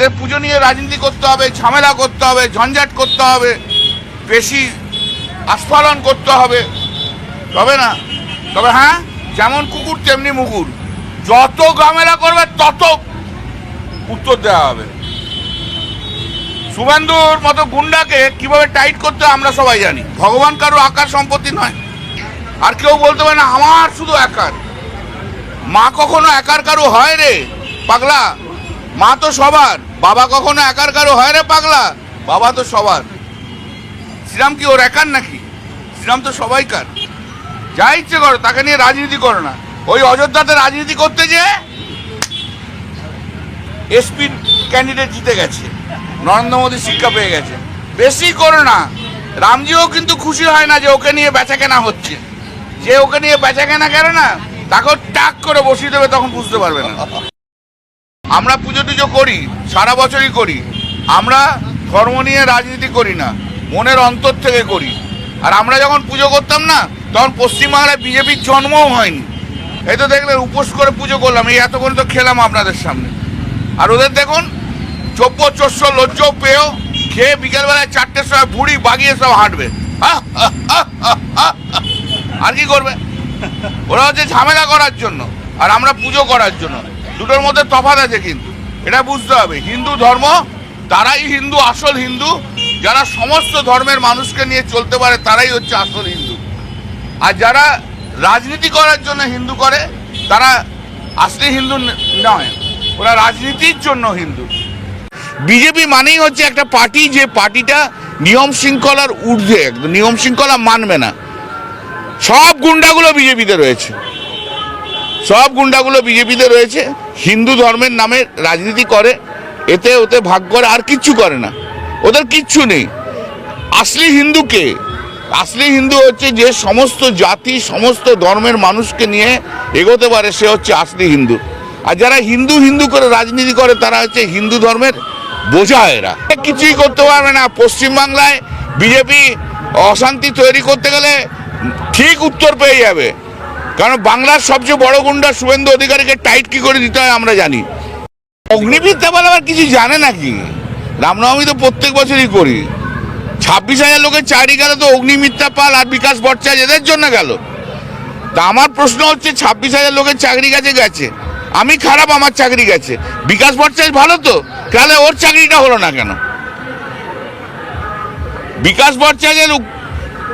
এদের পুজো নিয়ে রাজনীতি করতে হবে, ঝামেলা করতে হবে, ঝঞ্ঝাট করতে হবে, বেশি আস্ফালন করতে হবে। তবে না, তবে হ্যাঁ যেমন কুকুর, তেমনি মুকুর যত ঝামেলা করবে, তত উত্তর দেওয়া হবে। শুভেন্দুর মতো গুন্ডাকে কীভাবে টাইট করতে আমরা সবাই জানি। ভগবান কারও আকার সম্পত্তি নয়। আর কেউ বলতে পারে না, আমার শুধু একার মা কখনো একার কারও হয় রে, পাগলা? মা তো সবার, বাবা কখনো একার কারও হয় রে পাগলা? বাবা তো সবার। শ্রীরাম কি ওর একার নাকি? শ্রীরাম তো সবাইকার। যা ইচ্ছে করো, তাকে নিয়ে রাজনীতি করো না। ওই অযোধ্যাতে রাজনীতি করতে যে এসপি ক্যান্ডিডেট জিতে গেছে। নরেন্দ্র মোদী শিক্ষা পেয়ে গেছে। বেশি করো না। রামজিও কিন্তু খুশি হয় না যে ওকে নিয়ে বেচা কেনা হচ্ছে। যে ওকে নিয়ে বেচা কেনা করে না তাকে টাক করে বসিয়ে দেবে, তখন বুঝতে পারবে না। আমরা পুজো টুজো করি, সারা বছরই করি। আমরা ধর্ম নিয়ে রাজনীতি করি না, মনের অন্তর থেকে করি। আর আমরা যখন পুজো করতাম না, তখন পশ্চিমবাংলায় বিজেপির জন্মও হয়নি। এই তো দেখলেন, উপোস করে পুজো করলাম, এই এতক্ষণ তো খেলাম আপনাদের সামনে। আর ওদের দেখুন চব্য চস্য লজ্জ পেয়েও খেয়ে বিকেলবেলায় চারটের সময় বুড়ি বাগিয়ে সব হাঁটবে। আর কি করবে? ওরা হচ্ছে ঝামেলা করার জন্য, আর আমরা পুজো করার জন্য। দুটোর মধ্যে তফাৎ আছে কিন্তু। এটা বুঝতে হবে। হিন্দু ধর্ম, তারাই হিন্দু, আসল হিন্দু। যারা সমস্ত ধর্মের মানুষকে নিয়ে চলতে পারে, তারাই হচ্ছে আসল হিন্দু। আর যারা রাজনীতি করার জন্য হিন্দু করে, তারা আসলে হিন্দু নয়। ওরা রাজনীতির জন্য হিন্দু। বিজেপি মানেই হচ্ছে একটা পার্টি, যে পার্টিটা নিয়ম শৃঙ্খলার ঊর্ধ্বে নিয়ম শৃঙ্খলা মানবে না। সব গুন্ডাগুলো বিজেপিতে রয়েছে। সব গুন্ডাগুলো বিজেপিতে রয়েছে, হিন্দু ধর্মের নামে রাজনীতি করে, এতে ওতে ভাগ করে, আর কিচ্ছু করে না। ওদের কিচ্ছু নেই। আসলি হিন্দুকে, আসলি হিন্দু হচ্ছে যে সমস্ত জাতি, সমস্ত ধর্মের মানুষকে নিয়ে এগোতে পারে, সে হচ্ছে আসলি হিন্দু। আর যারা হিন্দু হিন্দু করে রাজনীতি করে, তারা হচ্ছে হিন্দু ধর্মের বোঝা এরা। কিছুই করতে পারবে না। পশ্চিমবাংলায় বিজেপি অশান্তি তৈরি করতে গেলে ঠিক উত্তর পেয়ে যাবে। কারণ বাংলার সবচেয়ে বড় গুন্ডা শুভেন্দু অধিকারীকে টাইট কি করে দিতে হয় আমরা জানি। অগ্নিবিদ্যা বলে আবার কিছু জানে নাকি? রামনবমী তো প্রত্যেক বছরই করি। ছাব্বিশ হাজার লোকের চাকরি গেল তো অগ্নিমিত্রা পাল আর বিকাশ ভট্টাচার্য, এদের জন্য গেল। তা আমার প্রশ্ন হচ্ছে, ছাব্বিশ হাজার লোকের চাকরি গেছে গেছে। আমি খারাপ, আমার চাকরি গেছে। বিকাশ ভট্টাচার্য ভালো তো? তাহলে ওর চাকরিটা হলো না কেন? বিকাশ ভট্টাচার্যের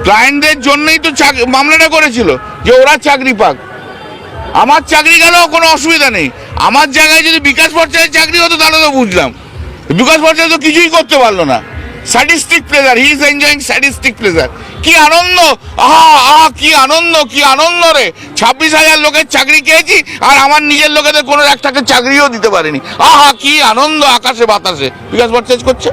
ক্লায়েন্টদের জন্যই তো মামলাটা করেছিল যে ওরা চাকরি পাক। আমার চাকরি গেলেও কোনো অসুবিধা নেই। আমার জায়গায় যদি বিকাশ ভট্টাচার্যের চাকরি হতো, তাহলে তো বুঝলাম। বিকাশ পর্যায়ে তো কিছুই করতে পারল না। Sadistic pleasure he is enjoying sadistic pleasure. কি আনন্দ! আহা আহা, কি আনন্দ কি আনন্দ রে! ছাব্বিশ হাজার লোকের চাকরি খেয়েছি, আর আমার নিজের লোকেদের কোনো একটাকে চাকরিও দিতে পারেনি। আহা, কি আনন্দ আকাশে বাতাসে। বিকাশ ভট্টাচার্য করছে।